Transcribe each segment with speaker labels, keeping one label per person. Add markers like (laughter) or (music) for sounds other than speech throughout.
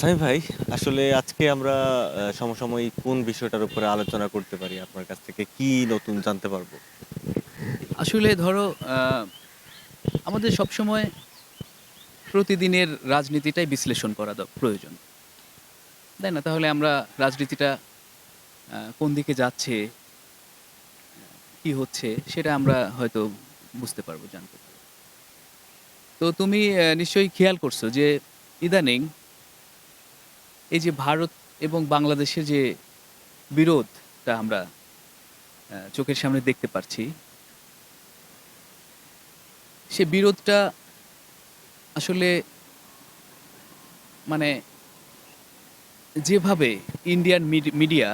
Speaker 1: সামি ভাই আসলে আজকে আমরা সমসাময়িক কোন বিষয়টার উপরে আলোচনা করতে পারি? আপনার কাছ থেকে কি নতুন জানতে পারব?
Speaker 2: আসলে ধরো আমাদের সবসময় প্রতিদিনের রাজনীতিটাই বিশ্লেষণ করা দ- প্রয়োজন। তাই না? তাহলে আমরা রাজনীতিটা কোন দিকে যাচ্ছে কি হচ্ছে সেটা আমরা হয়তো বুঝতে পারব জানতে পারব। তো তুমি আহ, নিশ্চয়ই খেয়াল করছ যে ইদানিং এই যে ভারত এবং বাংলাদেশের যে বিরোধটা আমরা চোখের সামনে দেখতে পাচ্ছি সে বিরোধটা আসলে মানে যেভাবে ইন্ডিয়ান মিডিয়া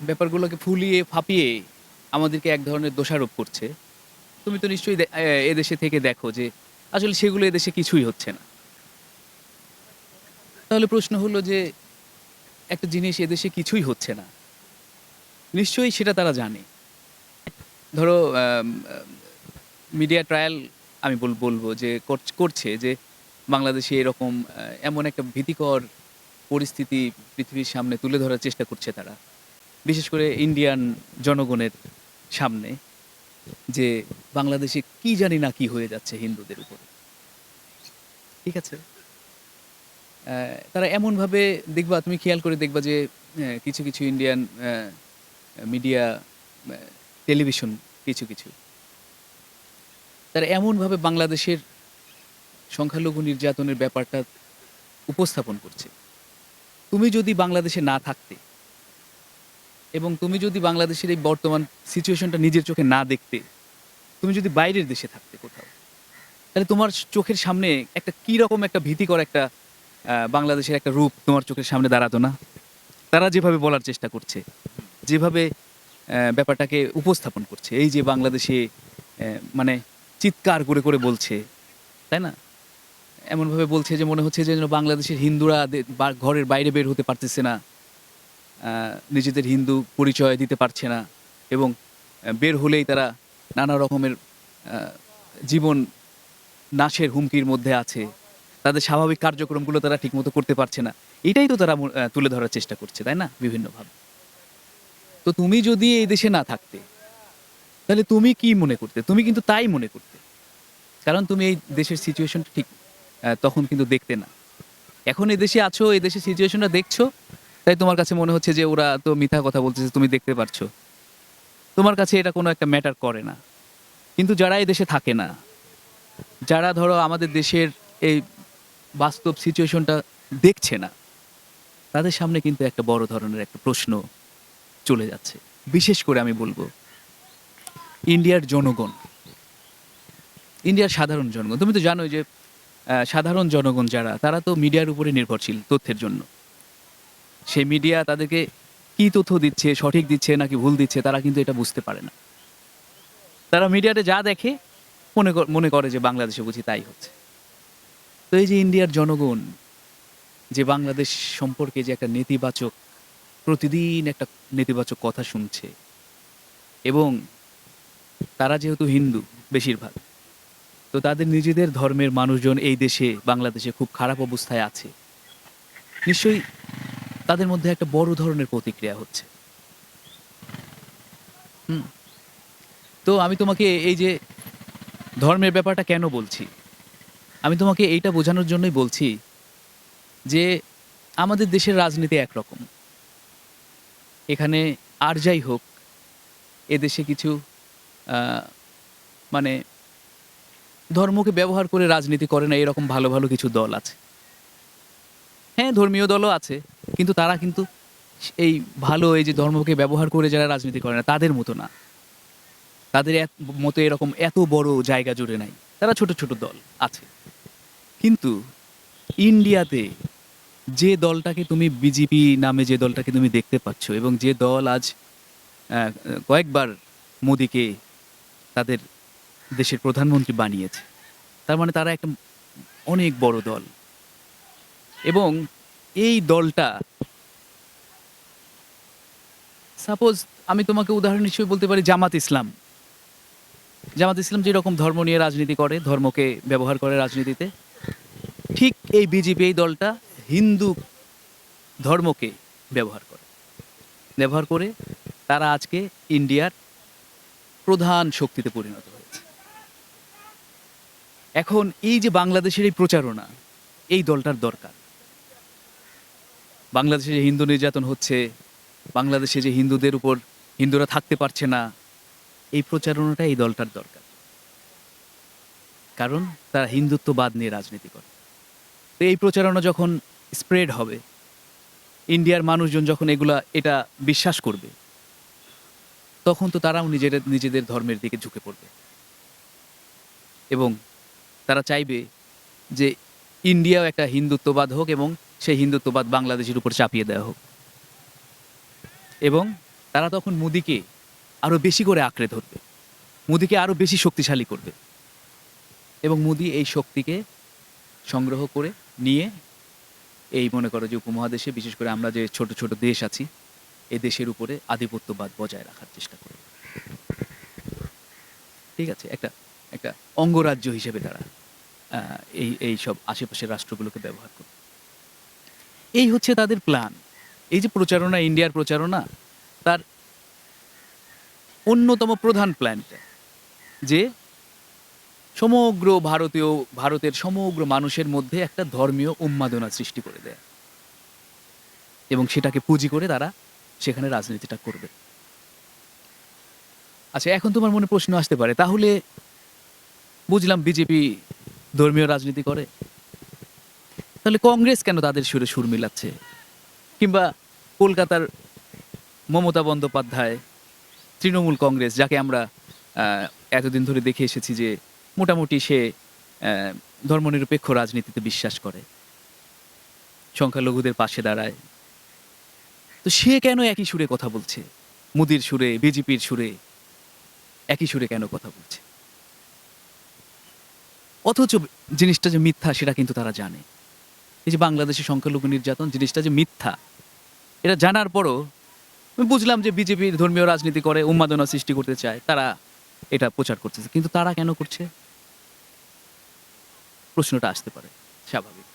Speaker 2: ব্যাপারগুলোকে ফুলিয়ে ফাঁপিয়ে আমাদেরকে এক ধরনের দোষারোপ করছে, তুমি তো নিশ্চয়ই এদেশে থেকে দেখো যে আসলে সেগুলো এদেশে কিছুই হচ্ছে না। তাহলে প্রশ্ন হলো যে একটা জিনিস এদেশে কিছুই হচ্ছে না। নিশ্চয়ই সেটা তারা জানে। ধরো মিডিয়া ট্রায়াল আমি বল- বলব যে করছে যে বাংলাদেশে এরকম এমন একটা ভীতিকর পরিস্থিতি পৃথিবীর সামনে তুলে ধরার চেষ্টা করছে তারা। বিশেষ করে ইন্ডিয়ান জনগণের সামনে যে বাংলাদেশে কি জানি না কি হয়ে যাচ্ছে হিন্দুদের উপর। ঠিক আছে? তারা এমনভাবে দেখবা, তুমি খেয়াল করে দেখবা যে কিছু কিছু ইন্ডিয়ান মিডিয়া টেলিভিশন কিছু কিছু। তারা এমনভাবে বাংলাদেশের সংখ্যালঘু নির্যাতনের ব্যাপারটা উপস্থাপন করছে। তুমি যদি বাংলাদেশে না থাকতে এবং তুমি যদি বাংলাদেশের এই বর্তমান সিচুয়েশনটা নিজের চোখে না দেখতে, তুমি যদি বাইরের দেশে থাকতে কোথাও, তাহলে তোমার চোখের সামনে একটা কি রকম একটা ভীতিকর একটা বাংলাদেশের একটা রূপ তোমার চোখের সামনে দাঁড়াতো না। তারা যেভাবে বলার চেষ্টা করছে, যেভাবে ব্যাপারটাকে উপস্থাপন করছে, এই যে বাংলাদেশে মানে চিৎকার করে করে বলছে, তাই না? এমনভাবে বলছে যে মনে হচ্ছে যে যেন বাংলাদেশের হিন্দুরা ঘরের বাইরে বের হতে পারতেছে না নিজেদের হিন্দু পরিচয় দিতে পারছে না এবং বের হলেই তারা নানা রকমের জীবন নাশের হুমকির মধ্যে আছে। তাদের স্বাভাবিক কার্যক্রমগুলো তারা ঠিকমতো করতে পারছে না। এটাই তো তারা তুলে ধরার চেষ্টা করছে, তাই না? বিভিন্নভাবে। তো তুমি যদি এই দেশে না থাকতে, তাহলে তুমি কি মনে করতে? তুমি কিন্তু তাই মনে করতে। কারণ তুমি এই দেশের সিচুয়েশনটা ঠিক তখন কিন্তু দেখতে না। এখন এই দেশে আছো, এই দেশের সিচুয়েশনটা দেখছ, তাই তোমার কাছে মনে হচ্ছে যে ওরা তো মিথ্যা কথা বলতেছে তুমি দেখতে পারছ। তোমার কাছে এটা কোনো একটা ম্যাটার করে না। কিন্তু যারা এই দেশে থাকে না, যারা ধরো আমাদের দেশের এই বাস্তব সিচুয়েশনটা দেখছে না। তাদের সামনে কিন্তু একটা বড় ধরনের একটা প্রশ্ন চলে যাচ্ছে। বিশেষ করে আমি বলব, ইন্ডিয়ার জনগণ। ইন্ডিয়ার সাধারণ জনগণ। তুমি তো জানোই যে সাধারণ জনগণ যারা, তারা তো মিডিয়ার উপরে নির্ভরশীল তথ্যের জন্য। সেই মিডিয়া তাদেরকে কি তথ্য দিচ্ছে, সঠিক দিচ্ছে নাকি ভুল দিচ্ছে, তারা কিন্তু এটা বুঝতে পারে না। তারা মিডিয়াতে যা দেখে, মনে মনে করে যে বাংলাদেশে বুঝি তাই হচ্ছে। তো এই যে ইন্ডিয়ার জনগণ, যে বাংলাদেশ সম্পর্কে যে একটা নেতিবাচক, প্রতিদিন একটা নেতিবাচক কথা শুনছে এবং তারা যেহেতু হিন্দু বেশিরভাগ, তো তাদের নিজেদের ধর্মের মানুষজন এই দেশে, বাংলাদেশে খুব খারাপ অবস্থায় আছে। নিশ্চয়ই তাদের মধ্যে একটা বড় ধরনের প্রতিক্রিয়া হচ্ছে। হুম। তো আমি তোমাকে এই যে ধর্মের ব্যাপারটা কেন বলছি? আমি তোমাকে এইটা বোঝানোর জন্যই বলছি যে আমাদের দেশের রাজনীতি একরকম। এখানে আর যাই হোক, এদেশে কিছু মানে ধর্মকে ব্যবহার করে রাজনীতি করে না এরকম ভালো ভালো কিছু দল আছে। হ্যাঁ ধর্মীয় দলও আছে, কিন্তু তারা কিন্তু এই ভালো এই যে ধর্মকে ব্যবহার করে যারা রাজনীতি করে না, তাদের মতো না। তাদের মতো এরকম এত বড় জায়গা জুড়ে নাই। তারা ছোট ছোট দল আছে। কিন্তু ইন্ডিয়াতে যে দলটাকে তুমি বিজেপি নামে যে দলটাকে তুমি দেখতে পাচ্ছ এবং যে দল আজ কয়েকবার মোদিকে তাদের দেশের প্রধানমন্ত্রী বানিয়েছে, তার মানে তারা একটা অনেক বড় দল। এবং এই দলটা সাপোজ আমি তোমাকে উদাহরণ হিসেবে বলতে পারি জামাত ইসলাম। জামাত ইসলাম যেরকম ধর্ম নিয়ে রাজনীতি করে, ধর্মকে ব্যবহার করে রাজনীতিতে, ঠিক এই বিজেপি, এই দলটা হিন্দু ধর্মকে ব্যবহার করে। ব্যবহার করে তারা আজকে ইন্ডিয়ার প্রধান শক্তিতে পরিণত হয়েছে। এখন এই যে বাংলাদেশের এই প্রচারণা, এই দলটার দরকার। বাংলাদেশে যে হিন্দু নির্যাতন হচ্ছে, বাংলাদেশে যে হিন্দুদের উপর হিন্দুরা থাকতে পারছে না এই প্রচারণাটা এই দলটার দরকার। কারণ তারা হিন্দুত্ববাদ নিয়ে রাজনীতি করে। তো এই প্রচারণা যখন স্প্রেড হবে, ইন্ডিয়ার মানুষজন যখন এগুলা, এটা বিশ্বাস করবে, তখন তো তারাও নিজেদের নিজেদের ধর্মের দিকে ঝুঁকে পড়বে। এবং তারা চাইবে যে ইন্ডিয়াও একটা হিন্দুত্ববাদ হোক এবং সেই হিন্দুত্ববাদ বাংলাদেশের উপর চাপিয়ে দেওয়া হোক। এবং তারা তখন মোদিকে আরও বেশি করে আঁকড়ে ধরবে। মোদিকে আরও বেশি শক্তিশালী করবে। এবং মোদি এই শক্তিকে সংগ্রহ করে নিয়ে এই মনে করো যে উপমহাদেশে, বিশেষ করে আমরা যে ছোট ছোট দেশ আছি এই দেশের উপরে আধিপত্যবাদ বজায় রাখার চেষ্টা করবে ঠিক আছে? একটা একটা অঙ্গরাজ্য হিসেবে তারা এই এই সব আশেপাশের রাষ্ট্রগুলোকে ব্যবহার করবে এই হচ্ছে তাদের প্ল্যান এই যে প্রচারণা, ইন্ডিয়ার প্রচারণা, তার অন্যতম প্রধান প্ল্যানটা যে সমগ্র ভারতীয়, ভারতের সমগ্র মানুষের মধ্যে একটা ধর্মীয় উন্মাদনা সৃষ্টি করে দেয়। এবং সেটাকে পুঁজি করে তারা সেখানে রাজনীতিটা করবে। আচ্ছা এখন তোমার মনে প্রশ্ন আসতে পারে, তাহলে বুঝলাম বিজেপি ধর্মীয় রাজনীতি করে। তাহলে কংগ্রেস কেন তাদের সুরে সুর মিলাচ্ছে? কিংবা কলকাতার মমতা বন্দ্যোপাধ্যায় তৃণমূল কংগ্রেস, যাকে আমরা এতদিন ধরে দেখে এসেছি যে মোটামুটি সে ধর্মনিরপেক্ষ রাজনীতিতে বিশ্বাস করে। সংখ্যালঘুদের পাশে দাঁড়ায়। তো সে কেন একই সুরে কথা বলছে? মোদির সুরে, বিজেপির সুরে একই সুরে কেন কথা বলছে? অথচ জিনিসটা যে মিথ্যা সেটা কিন্তু তারা জানে। এই যে বাংলাদেশে সংখ্যালঘু নির্যাতন, জিনিসটা যে মিথ্যা, এটা জানার পরও বুঝলাম যে বিজেপির ধর্মীয় রাজনীতি করে উন্মাদনা সৃষ্টি করতে চায়, তারা এটা প্রচার করতেছে। কিন্তু তারা কেন করছে? প্রশ্নটা আসতে পারে, স্বাভাবিক।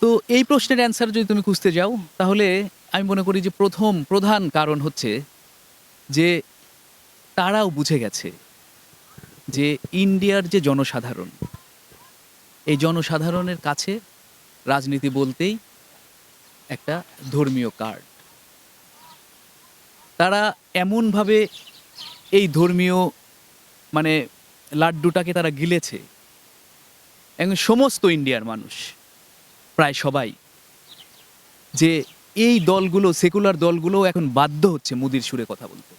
Speaker 2: তো এই প্রশ্নের অ্যান্সার যদি তুমি খুঁজতে যাও, তাহলে আমি মনে করি যে প্রথম, প্রধান কারণ হচ্ছে যে তারাও বুঝে গেছে যে ইন্ডিয়ার যে জনসাধারণ, এই জনসাধারণের কাছে রাজনীতি বলতেই একটা ধর্মীয় কার্ড তারা এমনভাবে এই ধর্মীয় মানে লাড্ডুটাকে তারা গিলেছে। এবং সমস্ত ইন্ডিয়ার মানুষ, প্রায় সবাই, যে এই দলগুলো, সেকুলার দলগুলো এখন বাধ্য হচ্ছে মুদির সুরে কথা বলতে।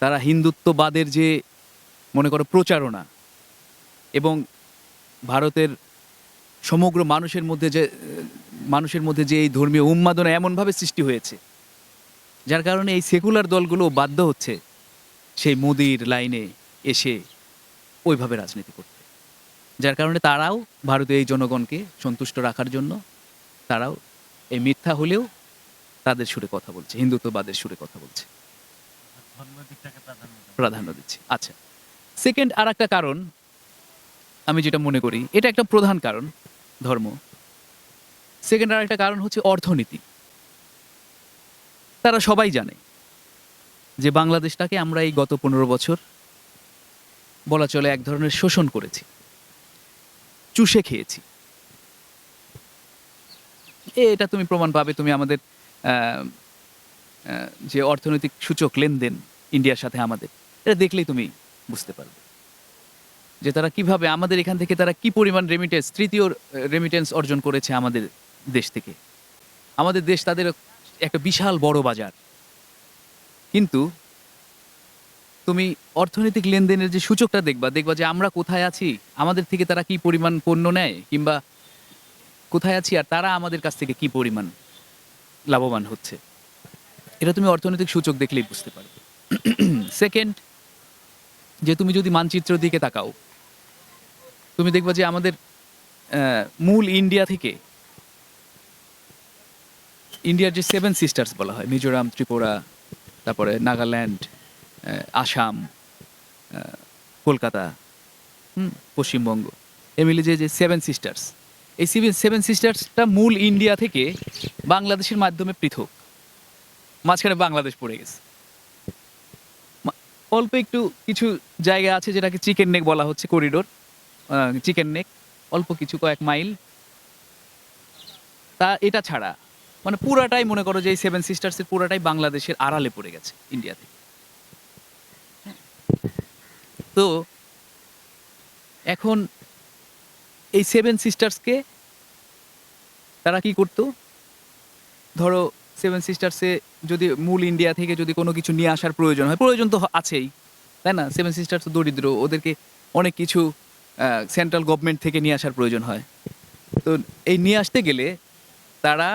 Speaker 2: তারা হিন্দুত্ববাদের যে, মনে করো, প্রচারণা এবং ভারতের সমগ্র মানুষের মধ্যে যে, মানুষের মধ্যে যে এই ধর্মীয় উন্মাদনা এমনভাবে সৃষ্টি হয়েছে, যার কারণে এই সেকুলার দলগুলো বাধ্য হচ্ছে সেই মোদির লাইনে এসে ওইভাবে রাজনীতি করতে। যার কারণে তারাও ভারতীয় এই জনগণকে সন্তুষ্ট রাখার জন্য তারাও এই মিথ্যা হলেও তাদের সুরে কথা বলছে, হিন্দুত্ববাদের সুরে কথা বলছে। প্রাধান্য দিচ্ছে। আচ্ছা। সেকেন্ড আর একটা কারণ আমি যেটা মনে করি, এটা একটা প্রধান কারণ। ধর্ম। সেকেন্ড আর একটা কারণ হচ্ছে অর্থনীতি। তারা সবাই জানে যে বাংলাদেশটাকে আমরা এই গত পনেরো বছর বলা চলে এক ধরনের শোষণ করেছি, চুষে খেয়েছি। এটা তুমি প্রমাণ পাবে, তুমি আমাদের যে অর্থনৈতিক সূচক লেনদেন ইন্ডিয়ার সাথে আমাদের, এটা দেখলেই তুমি বুঝতে পারবে। যে তারা কীভাবে আমাদের এখান থেকে তারা কি পরিমাণ রেমিটেন্স তৃতীয় রেমিটেন্স অর্জন করেছে আমাদের দেশ থেকে। আমাদের দেশ তাদের একটা বিশাল বড় বাজার। কিন্তু তুমি অর্থনৈতিক লেনদেনের যে সূচকটা দেখবা দেখবা যে আমরা কোথায় আছি, আমাদের থেকে তারা কি পরিমাণ পণ্য নেয়, কিংবা কোথায় আছি আর তারা আমাদের কাছ থেকে কি পরিমাণ লাভবান হচ্ছে। এটা তুমি অর্থনৈতিক সূচক দেখলেই বুঝতে পারবে। (clears throat) সেকেন্ড যে তুমি যদি মানচিত্র দিকে তাকাও তুমি দেখবা যে আমাদের মূল ইন্ডিয়া থেকে ইন্ডিয়ার যে সেভেন সিস্টার্স বলা হয়, মিজোরাম, ত্রিপুরা, তারপরে নাগাল্যান্ড আসাম কলকাতা, হুম, পশ্চিমবঙ্গ, এ মিলে যে যে সেভেন সিস্টার্স এই সেভেন সেভেন সিস্টার্সটা মূল ইন্ডিয়া থেকে বাংলাদেশের মাধ্যমে পৃথক। মাঝখানে বাংলাদেশ পড়ে গেছে। অল্প একটু কিছু জায়গা আছে যেটাকে চিকেন নেক বলা হচ্ছে করিডোর চিকেন নেক অল্প কিছু কয়েক মাইল তা এটা ছাড়া মানে পুরাটাই মনে করো যে এই সেভেন সিস্টার্সের পুরাটাই বাংলাদেশের আড়ালে পড়ে গেছে ইন্ডিয়া থেকে। তো এখন এই সেভেন সিস্টার্সকে তারা কি করতো? ধরো সেভেন সিস্টার্সে যদি মূল ইন্ডিয়া থেকে যদি কোনো কিছু নিয়ে আসার প্রয়োজন হয়, প্রয়োজন তো আছেই, তাই না? সেভেন সিস্টার্স তো দরিদ্র, ওদেরকে অনেক কিছু সেন্ট্রাল গভর্নমেন্ট থেকে নিয়ে আসার প্রয়োজন হয়। তো এই নিয়ে আসতে গেলে তারা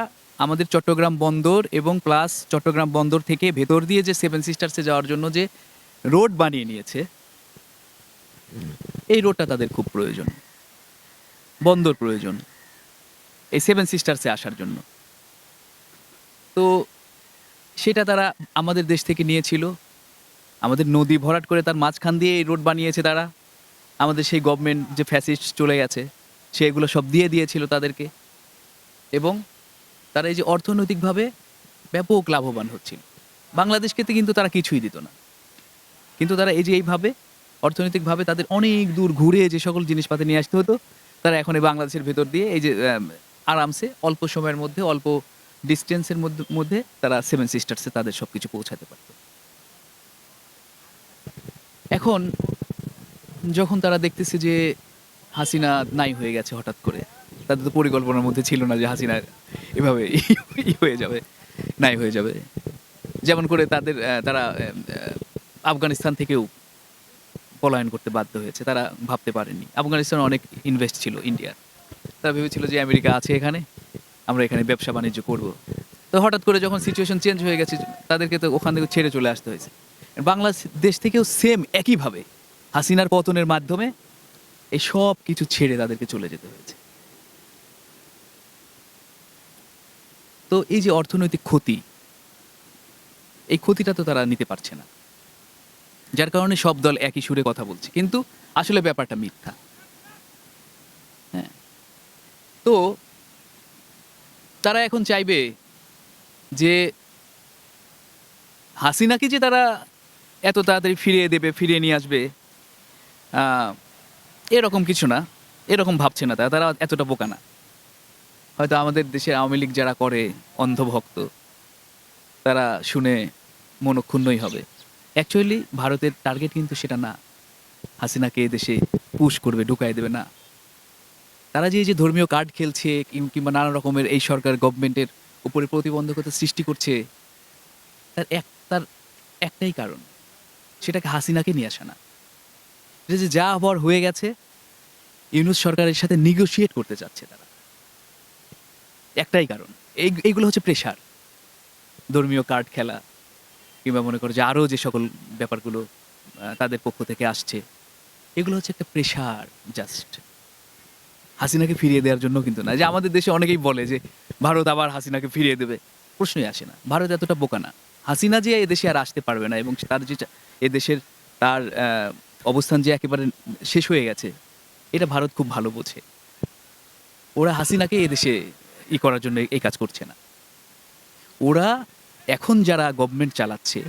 Speaker 2: আমাদের চট্টগ্রাম বন্দর এবং প্লাস চট্টগ্রাম বন্দর থেকে ভেতর দিয়ে যে সেভেন সিস্টার্সে যাওয়ার জন্য যে রোড বানিয়ে নিয়েছে, এই রোডটা তাদের খুব প্রয়োজন। বন্দর প্রয়োজন এই সেভেন সিস্টার্সে আসার জন্য। তো সেটা তারা আমাদের দেশ থেকে নিয়েছিল। আমাদের নদী ভরাট করে তার মাঝখান দিয়ে এই রোড বানিয়েছে তারা। আমাদের সেই গভর্নমেন্ট যে ফ্যাসিস্ট চলে গেছে, সেগুলো সব দিয়ে দিয়েছিল তাদেরকে। এবং তারা এই যে অর্থনৈতিকভাবে ব্যাপক লাভবান হচ্ছিল। বাংলাদেশকে কিন্তু তারা কিছুই দিত না। কিন্তু তারা এই যে এইভাবে অর্থনৈতিকভাবে তাদের অনেক দূর ঘুরে যে সকল জিনিসপাতি নিয়ে আসতে হতো, তারা এখন এই বাংলাদেশের ভেতর দিয়ে এই যে আরামসে অল্প সময়ের মধ্যে, অল্প ডিস্টেন্সের মধ্যে তারা সেভেন সিস্টার্সে তাদের সব কিছু পৌঁছাতে পারত। এখন যখন তারা দেখতেছে যে হাসিনা নাই হয়ে গেছে হঠাৎ করে, তাদের তো পরিকল্পনার মধ্যে ছিল না যে হাসিনা এভাবে হয়ে যাবে, নাই হয়ে যাবে। যেমন করে তাদের তারা আফগানিস্তান থেকেও পলায়ন করতে বাধ্য হয়েছে। তারা ভাবতে পারেনি আফগানিস্তান অনেক ইনভেস্ট ছিল ইন্ডিয়ার তারা ভেবেছিল যে আমেরিকা আছে এখানে, আমরা এখানে ব্যবসা বাণিজ্য করব। তো হঠাৎ করে যখন সিচুয়েশন চেঞ্জ হয়ে গেছে, তাদেরকে তো ওখান থেকে ছেড়ে চলে আসতে হয়েছে। বাংলাদেশ থেকেও সেম একইভাবে হাসিনার পতনের মাধ্যমে এই সব কিছু ছেড়ে তাদেরকে চলে যেতে হয়েছে। তো এই যে অর্থনৈতিক ক্ষতি, এই ক্ষতিটা তো তারা নিতে পারছে না। যার কারণে সব দল একই সুরে কথা বলছে। কিন্তু আসলে ব্যাপারটা মিথ্যা। হ্যাঁ। তো তারা এখন চাইবে যে হাসিনাকে যে তারা এত তাড়াতাড়ি ফিরিয়ে দেবে, ফিরিয়ে নিয়ে আসবে এরকম কিছু না, এরকম ভাবছে না তারা তারা এতটা বোকা না। হয়তো আমাদের দেশে আওয়ামী লীগ যারা করে, অন্ধভক্ত, তারা শুনে মনক্ষুণ্ণই হবে। অ্যাকচুয়ালি ভারতের টার্গেট কিন্তু সেটা না। হাসিনাকে দেশে পুশ করবে ঢুকাই দেবে না। তারা যে যে ধর্মীয় কার্ড খেলছে কিংবা নানা রকমের এই সরকার গভর্নমেন্টের উপরে প্রতিবন্ধকতা সৃষ্টি করছে, তার এক, তার একটাই কারণ, সেটাকে হাসিনাকে নিয়ে আসা না যে যা হওয়ার হয়ে গেছে, ইউনুস সরকারের সাথে নিগোশিয়েট করতে চাচ্ছে তারা। একটাই কারণ, এই, এইগুলো হচ্ছে প্রেশার ধর্মীয় কার্ড খেলা, কিংবা মনে করো যে আরও যে সকল ব্যাপারগুলো তাদের পক্ষ থেকে আসছে, এগুলো হচ্ছে একটা প্রেশার জাস্ট হাসিনাকে ফিরিয়ে দেওয়ার জন্য কিন্তু না, যে আমাদের দেশে অনেকেই বলে যে, ভারত আবার হাসিনাকে ফিরিয়ে দেবে। প্রশ্নই আসে না। ভারত এতটা বোকা না। হাসিনা যে এদেশে আর আসতে পারবে না, এবং তার যে এদেশের তার অবস্থান যে একেবারে শেষ হয়ে গেছে, এটা ভারত খুব ভালো বোঝে। ওরা হাসিনাকে এদেশে ই করার জন্য এই কাজ করছে না। ওরা এখন যারা গভর্নমেন্ট চালাচ্ছে,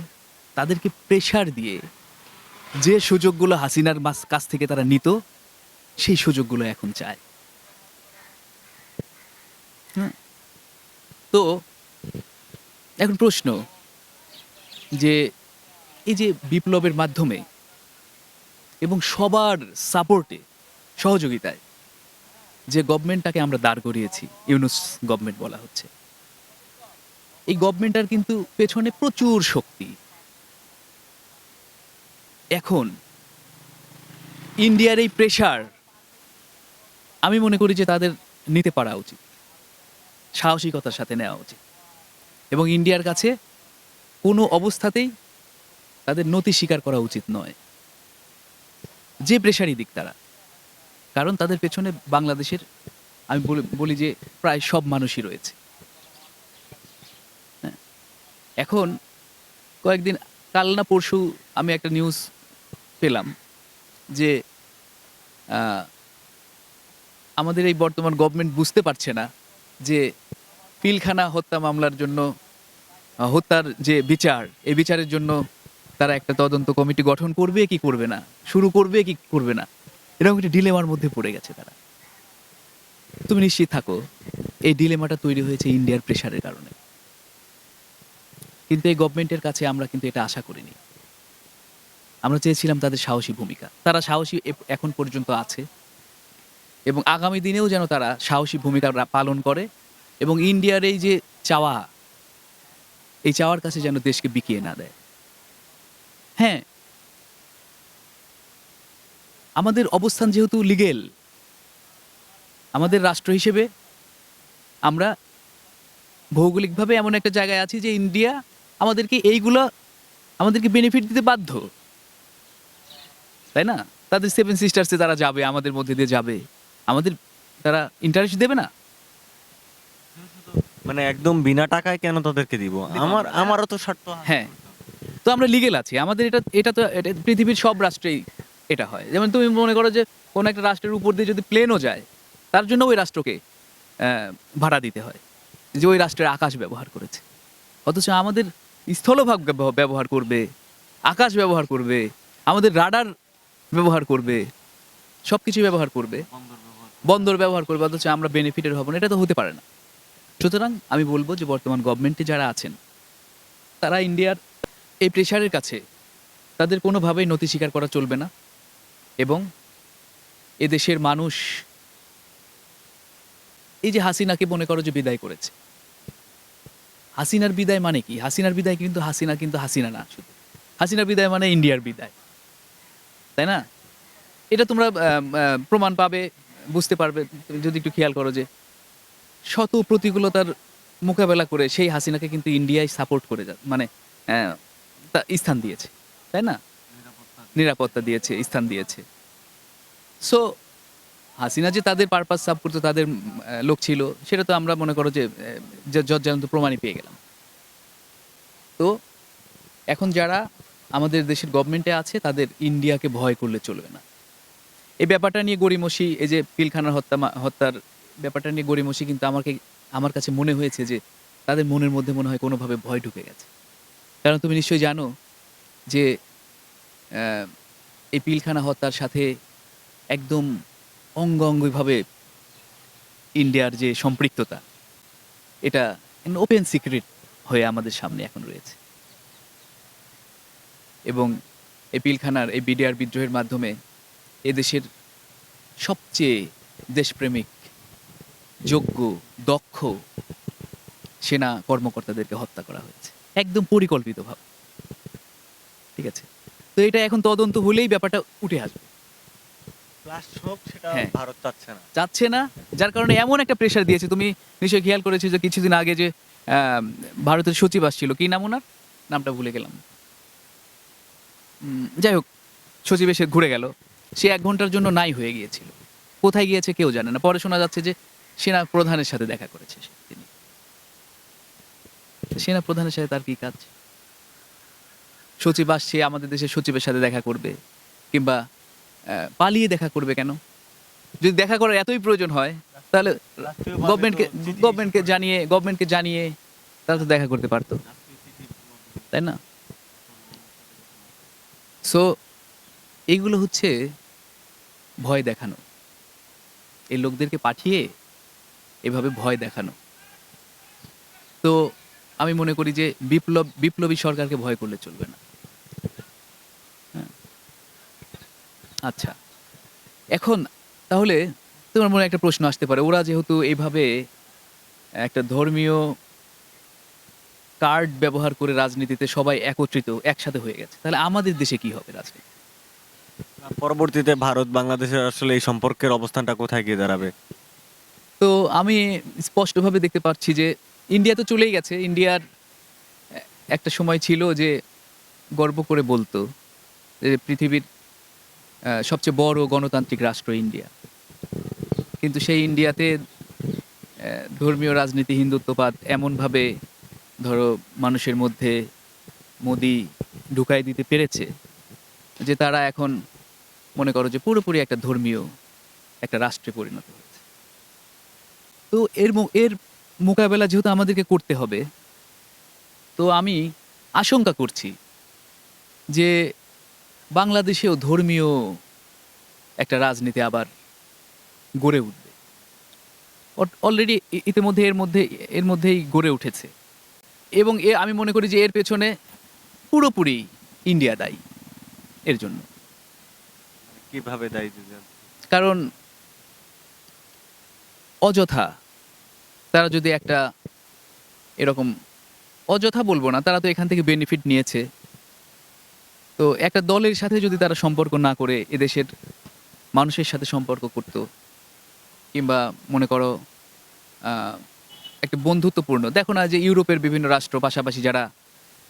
Speaker 2: তাদেরকে প্রেশার দিয়ে যে সুযোগগুলো হাসিনার মাস- কাছ থেকে তারা নিত, সেই সুযোগগুলো এখন চায়। তো এখন প্রশ্ন যে, এই যে বিপ্লবের মাধ্যমে এবং সবার সাপোর্টে সহযোগিতায় যে গভর্নমেন্টটাকে আমরা দাঁড় করিয়েছি, ইউনুস গভর্নমেন্ট বলা হচ্ছে। এই গভর্নমেন্টটার কিন্তু পেছনে প্রচুর শক্তি। এখন ইন্ডিয়ার এই প্রেশার আমি মনে করি যে তাদের নিতে পারা উচিত। সাহসিকতার সাথে নেওয়া উচিত। এবং ইন্ডিয়ার কাছে কোনো অবস্থাতেই তাদের নতি স্বীকার করা উচিত নয়। যে প্রেশারই দিক তারা কারণ তাদের পেছনে বাংলাদেশের, আমি বলি- যে প্রায় সব মানুষই রয়েছে হ্যাঁ। এখন কয়েকদিন, কাল না পরশু আমি একটা নিউজ পেলাম যে আমাদের এই বর্তমান গভর্নমেন্ট বুঝতে পারছে না যে পিলখানা হত্যা মামলার জন্য, হত্যার যে বিচার, এই বিচারের জন্য তারা একটা তদন্ত কমিটি গঠন করবে কি করবে না, শুরু করবে কি করবে না, এরকম একটা ডিলেমার মধ্যে পড়ে গেছে তারা। তুমি নিশ্চিত থাকো, এই ডিলেমাটা তৈরি হয়েছে ইন্ডিয়ার প্রেশারের কারণে। কিন্তু এই গভর্নমেন্টের কাছে আমরা কিন্তু এটা আশা করিনি। আমরা চেয়েছিলাম তাদের সাহসী ভূমিকা। তারা সাহসী এখন পর্যন্ত আছে। এবং আগামী দিনেও যেন তারা সাহসী ভূমিকা পালন করে এবং ইন্ডিয়ার এই যে চাওয়া, এই চাওয়ার কাছে যেন দেশকে বিকিয়ে না দেয়। হ্যাঁ। আমাদের অবস্থান যেহেতু লিগেল আমাদের রাষ্ট্র হিসেবে আমরা ভৌগোলিকভাবে এমন একটা জায়গায় আছি যে ইন্ডিয়া আমাদেরকে এইগুলো আমাদেরকে বেনিফিট দিতে বাধ্য। তাই না? তাদের সেভেন সিস্টার্সে তারা যাবে আমাদের মধ্যে দিয়ে যাবে। আমাদের তারা ইন্টারেস্ট দেবে না।
Speaker 1: মানে একদম বিনা টাকায় কেন তাদেরকে দিব? আমার আমারও তো স্বার্থ
Speaker 2: হ্যাঁ। তো আমরা লিগেল আছি। আমাদের এটা এটা তো, এটা পৃথিবীর সব রাষ্ট্রেই এটা হয়। যেমন তুমি মনে করো যে কোনো একটা রাষ্ট্রের উপর দিয়ে যদি প্লেনও যায়, তার জন্য ওই রাষ্ট্রকে ভাড়া দিতে হয়। যে ওই রাষ্ট্রের আকাশ ব্যবহার করেছে। অথচ আমাদের স্থলভাগ ব্যব- ব্যবহার করবে, আকাশ ব্যবহার করবে, আমাদের রাডার ব্যবহার করবে সব কিছু ব্যবহার করবে। বন্দর ব্যবহার করবে, অথচ আমরা বেনিফিটের হব না, এটা তো হতে পারে না। সুতরাং আমি বলব যে বর্তমান গভর্নমেন্টে যারা আছেন, তারা ইন্ডিয়ার এই প্রেশারের কাছে তাদের কোনোভাবেই নতি স্বীকার করা চলবে না এবং এদেশের মানুষ এই যে হাসিনাকে মনে করো যে বিদায় করেছে। হাসিনার বিদায় মানে কি? হাসিনার বিদায় কিন্তু হাসিনা কিন্তু হাসিনা না শুধু। হাসিনার বিদায় মানে ইন্ডিয়ার বিদায়। তাই না? এটা তোমরা প্রমাণ পাবে, বুঝতে পারবে। যদি একটু খেয়াল করো যে শত প্রতিকূলতার মোকাবেলা করে সেই হাসিনাকে কিন্তু ইন্ডিয়ায় সাপোর্ট করে যা মানে তা স্থান দিয়েছে তাই না? নিরাপত্তা দিয়েছে স্থান দিয়েছে। সো হাসিনা যে তাদের পারপাস সাব করতো তাদের লোক ছিল সেটা তো আমরা মনে করো যে জজ্জান্ত প্রমাণই পেয়ে গেলাম। তো এখন যারা আমাদের দেশের গভর্নমেন্টে আছে তাদের ইন্ডিয়াকে ভয় করলে চলবে না। এই ব্যাপারটা নিয়ে গরিমসি এই যে পিলখানার হত্যা হত্যার ব্যাপারটা নিয়ে গরিমসি কিন্তু আমাকে আমার কাছে মনে হয়েছে যে তাদের মনের মধ্যে মনে হয় কোনোভাবে ভয় ঢুকে গেছে। কারণ তুমি নিশ্চয়ই জানো যে এই পিলখানা হত্যার সাথে একদম অঙ্গ অঙ্গভাবে ইন্ডিয়ার যে সম্পৃক্ততা, এটা ওপেন সিক্রেট হয়ে আমাদের সামনে এখন রয়েছে। এবং এই পিলখানার, এই বিডিআর বিদ্রোহের মাধ্যমে এদেশের সবচেয়ে দেশপ্রেমিক, যোগ্য, দক্ষ সেনা কর্মকর্তাদেরকে হত্যা করা হয়েছে। একদম পরিকল্পিতভাবে। ঠিক আছে? তো এটা এখন তদন্ত হলেই ব্যাপারটা উঠে আসবে। হ্যাঁ।
Speaker 1: চাচ্ছে না।
Speaker 2: যাচ্ছে না যার কারণে এমন একটা প্রেশার দিয়েছে। তুমি নিশ্চয়ই খেয়াল করেছ যে কিছুদিন আগে যে ভারতের সচিব আসছিল। কি নাম ওনার? নামটা ভুলে গেলাম। যাই হোক সচিব এসে ঘুরে গেল। সে এক ঘণ্টার জন্য নাই হয়ে গিয়েছিল। কোথায় গিয়েছে কেউ জানে না। পরে শোনা যাচ্ছে যে সেনা প্রধানের সাথে দেখা করেছে তিনি। সেনা প্রধানের সাথে তার কি কাজ? সচিব আসছে আমাদের দেশের সচিবের সাথে দেখা করবে কিংবা পালিয়ে দেখা করবে কেন? যদি দেখা করার এতই প্রয়োজন হয় তাহলে গভর্নমেন্টকে গভর্নমেন্টকে জানিয়ে গভর্নমেন্টকে জানিয়ে তারা তো দেখা করতে পারতো। তাই না? সো এইগুলো হচ্ছে ভয় দেখানো। এই লোকদেরকে পাঠিয়ে এভাবে ভয় দেখানো। তো আমি মনে করি যে বিপ্লব বিপ্লবী সরকারকে ভয় করলে চলবে না। হ্যাঁ। আচ্ছা। এখন তাহলে তোমার মনে একটা প্রশ্ন আসতে পারে। ওরা যেহেতু এইভাবে একটা ধর্মীয় কার্ড ব্যবহার করে রাজনীতিতে সবাই একত্রিত একসাথে হয়ে গেছে তাহলে আমাদের দেশে কি হবে রাজনীতি?
Speaker 1: পরবর্তীতে ভারত বাংলাদেশের আসলে এই সম্পর্কের অবস্থানটা কোথায় গিয়ে দাঁড়াবে?
Speaker 2: তো আমি স্পষ্টভাবে দেখতে পাচ্ছি যে ইন্ডিয়া তো চলেই গেছে। ইন্ডিয়ার একটা সময় ছিল যে গর্ব করে বলতো যে পৃথিবীর সবচেয়ে বড় গণতান্ত্রিক রাষ্ট্র ইন্ডিয়া কিন্তু সেই ইন্ডিয়াতে ধর্মীয় রাজনীতি, হিন্দুত্ববাদ এমনভাবে ধরো মানুষের মধ্যে মোদি ঢুকাই দিতে পেরেছে যে তারা এখন মনে করো যে পুরোপুরি একটা ধর্মীয় একটা রাষ্ট্রে পরিণত হয়েছে। তো এর এর মোকাবেলা যেহেতু আমাদেরকে করতে হবে তো আমি আশঙ্কা করছি যে বাংলাদেশেও ধর্মীয় একটা রাজনীতি আবার গড়ে উঠবে। অলরেডি ইতিমধ্যে এর মধ্যে এর মধ্যেই গড়ে উঠেছে। এবং এ আমি মনে করি যে এর পেছনে পুরোপুরি ইন্ডিয়া দায়ী এর জন্য।
Speaker 1: কীভাবে দায়ী
Speaker 2: কারণ অযথা তারা যদি একটা এরকম অযথা বলব না, তারা তো এখান থেকে বেনিফিট নিয়েছে। তো একটা দলের সাথে যদি তারা সম্পর্ক না করে, এদেশের মানুষের সাথে সম্পর্ক করতো, কিংবা মনে করো একটা বন্ধুত্বপূর্ণ, দেখো না যে ইউরোপের বিভিন্ন রাষ্ট্র পাশাপাশি যারা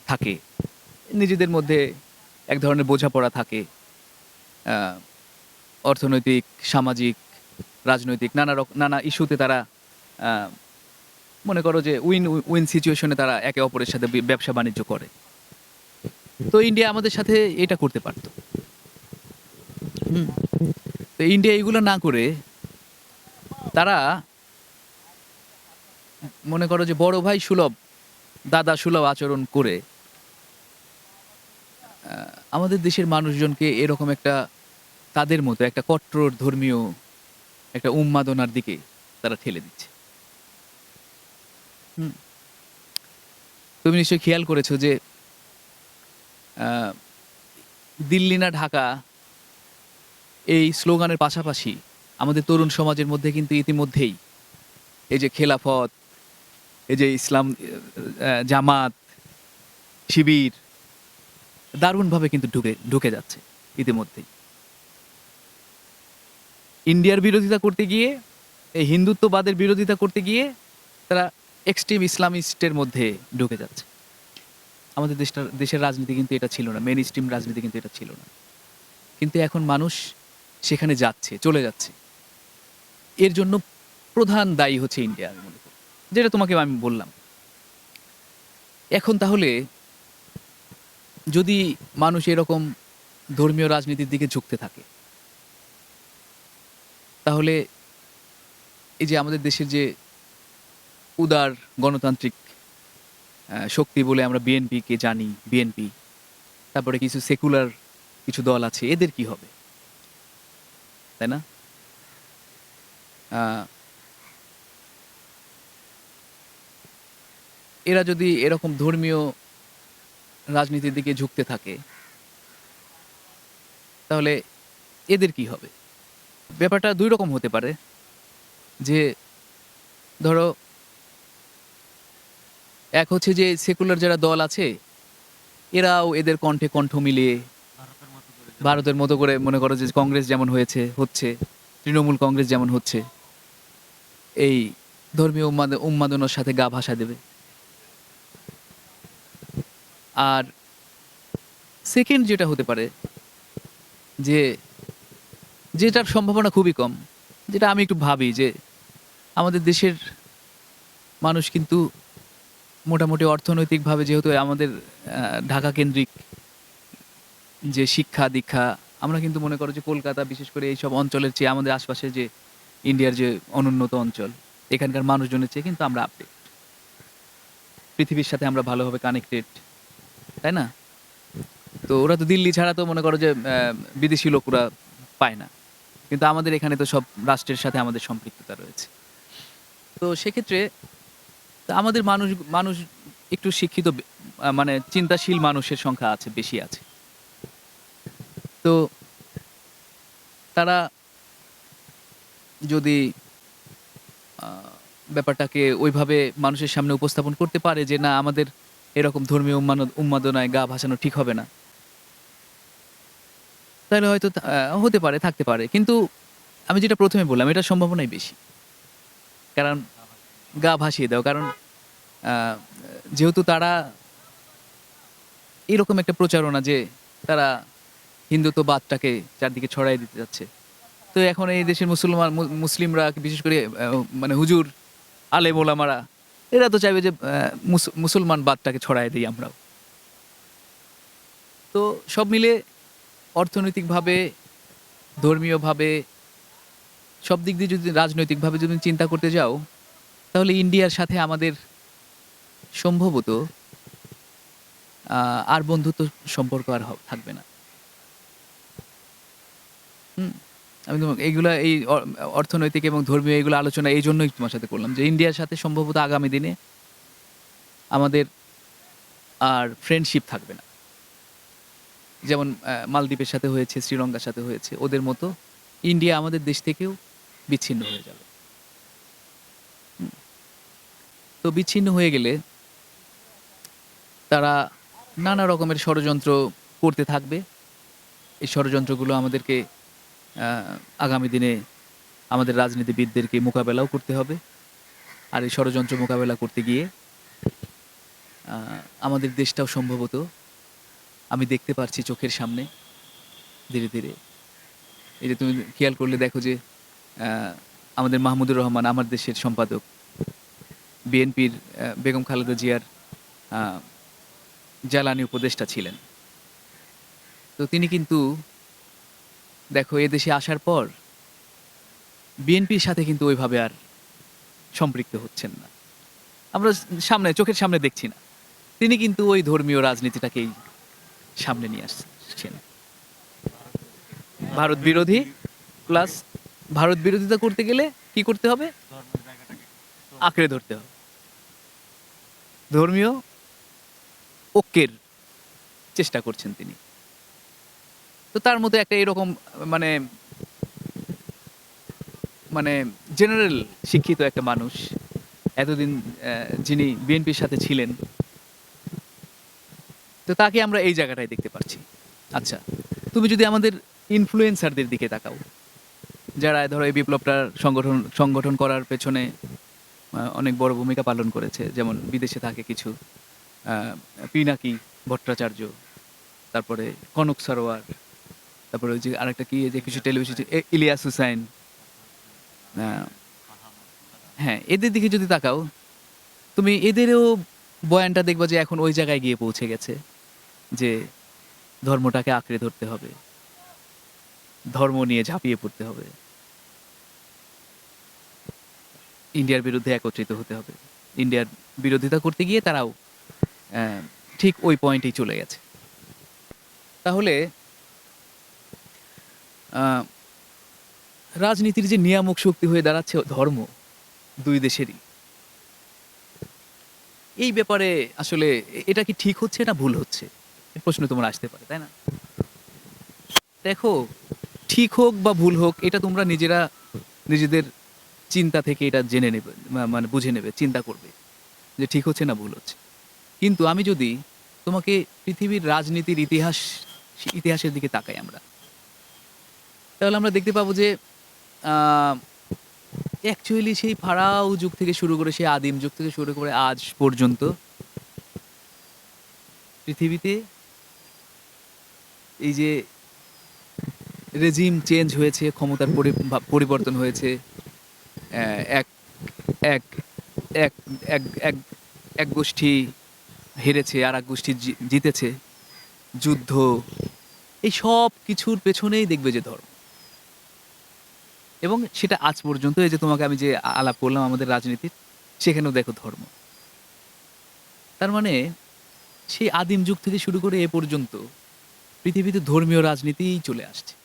Speaker 2: থাকে, নিজেদের মধ্যে এক ধরনের বোঝাপড়া থাকে অর্থনৈতিক, সামাজিক, রাজনৈতিক, নানা নানা ইস্যুতে তারা মনে করো যে উইন উইন সিচুয়েশনে তারা একে অপরের সাথে ব্যবসা বাণিজ্য করে তো ইন্ডিয়া আমাদের সাথে এটা করতে পারতো। তো ইন্ডিয়া এগুলো না করে তারা মনে করো যে বড় ভাই সুলভ, দাদা সুলভ আচরণ করে আমাদের দেশের মানুষজনকে এরকম একটা তাদের মতো একটা কট্টর ধর্মীয় একটা উন্মাদনার দিকে তারা ঠেলে দিচ্ছে। তুমি নিশ্চয়ই খেয়াল করেছ যে দিল্লি না ঢাকা এই স্লোগানের পাশাপাশি আমাদের তরুণ সমাজের মধ্যে কিন্তু ইতিমধ্যেই এই যে খেলাফত, এই যে ইসলাম জামাত, শিবির দারুণভাবে কিন্তু ঢুকে ঢুকে যাচ্ছে ইতিমধ্যেই। ইন্ডিয়ার বিরোধিতা করতে গিয়ে, এই হিন্দুত্ববাদের বিরোধিতা করতে গিয়ে তারা এক্সট্রিম ইসলামিস্টের মধ্যে ঢুকে যাচ্ছে। আমাদের দেশটা, দেশের রাজনীতি কিন্তু এটা ছিল না। মেন স্ট্রিম রাজনীতি কিন্তু এটা ছিল না। কিন্তু এখন মানুষ সেখানে যাচ্ছে, চলে যাচ্ছে। এর জন্য প্রধান দায়ী হচ্ছে ইন্ডিয়া আমি মনে করি। যেটা তোমাকে আমি বললাম। এখন তাহলে যদি মানুষ এরকম ধর্মীয় রাজনীতির দিকে ঝুঁকতে থাকে, তাহলে এই যে আমাদের দেশের যে উদার গণতান্ত্রিক শক্তি বলে আমরা বিএনপিকে জানি, বিএনপি। তারপরে কিছু সেকুলার কিছু দল আছে, এদের কি হবে? তাই না? এরা যদি এরকম ধর্মীয় রাজনীতির দিকে ঝুঁকতে থাকে, তাহলে এদের কি হবে? ব্যাপারটা দুই রকম হতে পারে। যে, ধরো এক হচ্ছে যে সেকুলার যারা দল আছে এরাও এদের কণ্ঠে কণ্ঠ মিলিয়ে ভারতের মতো করে মনে করো যে কংগ্রেস যেমন হয়েছে হচ্ছে তৃণমূল কংগ্রেস যেমন হচ্ছে এই ধর্মীয় উন্মাদ- উন্মাদনার সাথে গা ভাসা দেবে। আর সেকেন্ড যেটা হতে পারে যে যেটার সম্ভাবনা খুবই কম যেটা আমি একটু ভাবি যে আমাদের দেশের মানুষ কিন্তু মোটামুটি অর্থনৈতিকভাবে যেহেতু আমাদের ঢাকা কেন্দ্রিক যে শিক্ষা দীক্ষা, আমরা কিন্তু মনে করো যে কলকাতা বিশেষ করে এইসব অঞ্চলের চেয়ে আমাদের আশপাশে যে ইন্ডিয়ার যে অনুন্নত অঞ্চল, এখানকার মানুষজনের চেয়ে কিন্তু আমরা আপডেট পৃথিবীর সাথে আমরা ভালোভাবে কানেক্টেড তাই না? তো ওরা তো দিল্লি ছাড়া তো মনে করো যে বিদেশি লোকরা পায় না। কিন্তু আমাদের এখানে তো সব রাষ্ট্রের সাথে আমাদের সম্পৃক্ততা রয়েছে। তো সেক্ষেত্রে আমাদের মানুষ মানুষ একটু শিক্ষিত মানে চিন্তাশীল মানুষের সংখ্যা আছে, বেশি আছে। তো তারা যদি ব্যাপারটাকে ওইভাবে মানুষের সামনে উপস্থাপন করতে পারে যে, না, আমাদের এরকম ধর্মীয় উন্মাদ- উন্মাদনায় গা ভাসানো ঠিক হবে না, তাহলে হয়তো হতে পারে, থাকতে পারে। কিন্তু আমি যেটা প্রথমে বললাম এটার সম্ভাবনাই বেশি। কারণ গা ভাসিয়ে দাও কারণ যেহেতু তারা এরকম একটা প্রচারণা যে তারা হিন্দুত্ববাদটাকে চারদিকে ছড়াই দিতে যাচ্ছে। তো এখন এই দেশের মুসলমান মুসলিমরা বিশেষ করে মানে হুজুর আলে মোলামারা এরা তো চাইবে যে আহ, মুস- মুসলমানবাদটাকে ছড়াই দিই আমরাও। তো সব মিলে অর্থনৈতিকভাবে ধর্মীয়ভাবে সব দিক দিয়ে যদি রাজনৈতিকভাবে যদি চিন্তা করতে যাও তাহলে ইন্ডিয়ার সাথে আমাদের সম্ভবত আর বন্ধুত্ব সম্পর্ক আর থাকবে না। হুম, আমি তোমাকে এইগুলা এই অর্থনৈতিক এবং ধর্মীয় এইগুলো আলোচনা এই জন্যই তোমার সাথে করলাম, যে ইন্ডিয়ার সাথে সম্ভবত আগামী দিনে আমাদের আর ফ্রেন্ডশিপ থাকবে না। যেমন মালদ্বীপের সাথে হয়েছে, শ্রীলঙ্কার সাথে হয়েছে, ওদের মতো ইন্ডিয়া আমাদের দেশ থেকেও বিচ্ছিন্ন হয়ে যাবে হুম। তো বিচ্ছিন্ন হয়ে গেলে তারা নানা রকমের ষড়যন্ত্র করতে থাকবে। এই ষড়যন্ত্রগুলো আমাদেরকে আগামী দিনে আমাদের রাজনীতিবিদদেরকে মোকাবেলাও করতে হবে। আর এই ষড়যন্ত্র মোকাবেলা করতে গিয়ে আমাদের দেশটাও সম্ভবত, আমি দেখতে পারছি চোখের সামনে, ধীরে ধীরে। যে তুমি খেয়াল করলে দেখো যে আমাদের মাহমুদুর রহমান আমার দেশের সম্পাদক। বিএনপির বেগম খালেদা জিয়ার জ্বালানি উপদেষ্টা ছিলেন। তো তিনি কিন্তু, দেখো এদেশে আসার পর বিএনপির সাথে কিন্তু ওইভাবে আর সম্পৃক্ত হচ্ছেন না। আমরা সামনে, চোখের সামনে দেখছি না। তিনি কিন্তু ওই ধর্মীয় রাজনীতিটাকেই সামনে নিয়ে আসছেন। ভারত বিরোধী প্লাস ভারত বিরোধিতা করতে গেলে কি করতে হবে? আঁকড়ে ধরতে হবে। ধর্মীয় ঐক্যের চেষ্টা করছেন তিনি। তো তার মধ্যে একটা এরকম মানে মানে জেনারেল শিক্ষিত একটা মানুষ, এতদিন যিনি বিএনপির সাথে ছিলেন, তো তাকে আমরা এই জায়গাটায় দেখতে পাচ্ছি। আচ্ছা তুমি যদি আমাদের ইনফ্লুয়েন্সারদের দিকে তাকাও, যারা ধরো এই বিপ্লবটার সংগঠন সংগঠন করার পেছনে অনেক বড় ভূমিকা পালন করেছে। যেমন বিদেশে থাকে কিছু পিনাকি ভট্টাচার্য, তারপরে কনক সরোয়ার, তারপরে ওই যে আরেকটা কি যে কিছু টেলিভিশন ইলিয়াস হুসাইন হ্যাঁ এদের দিকে যদি তাকাও, তুমি এদেরও বয়ানটা দেখবা যে এখন ওই জায়গায় গিয়ে পৌঁছে গেছে, যে ধর্মটাকে আঁকড়ে ধরতে হবে, ধর্ম নিয়ে ঝাঁপিয়ে পড়তে হবে। ইন্ডিয়ার বিরুদ্ধে একত্রিত হতে হবে। ইন্ডিয়ার বিরোধিতা করতে গিয়ে তারাও ঠিক ওই পয়েন্টেই চলে গেছে। তাহলে রাজনীতির যে নিয়ামক শক্তি হয়ে দাঁড়াচ্ছে ধর্ম দুই দেশেরই, এই ব্যাপারে আসলে এটা কি ঠিক হচ্ছে না ভুল হচ্ছে? প্রশ্ন তোমার আসতে পারে, তাই না? দেখো, ঠিক হোক বা ভুল হোক, এটা তোমরা নিজেরা, নিজেদের চিন্তা থেকে এটা জেনে নেবে মানে বুঝে নেবে, চিন্তা করবে যে ঠিক হচ্ছে না ভুল হচ্ছে। কিন্তু আমি যদি তোমাকে পৃথিবীর রাজনীতির ইতিহাস, ইতিহাসের দিকে তাকাই আমরা, তাহলে আমরা দেখতে পাবো যে অ্যাকচুয়ালি সেই ফারাও যুগ থেকে শুরু করে, সেই আদিম যুগ থেকে শুরু করে আজ পর্যন্ত পৃথিবীতে এই যে রেজিম চেঞ্জ হয়েছে, ক্ষমতার পরি- পরিবর্তন হয়েছে এক এক এক এক এক এক গোষ্ঠী হেরেছে, আর এক গোষ্ঠী জিতেছে। যুদ্ধ, এই সব কিছুর পেছনেই দেখবে যে ধর্ম। এবং সেটা আজ পর্যন্ত, এই যে তোমাকে আমি যে আলাপ করলাম আমাদের রাজনীতির, সেখানেও দেখো ধর্ম। তার মানে সেই আদিম যুগ থেকে শুরু করে এ পর্যন্ত, পৃথিবীতে ধর্মীয় রাজনীতিই চলে আসছে।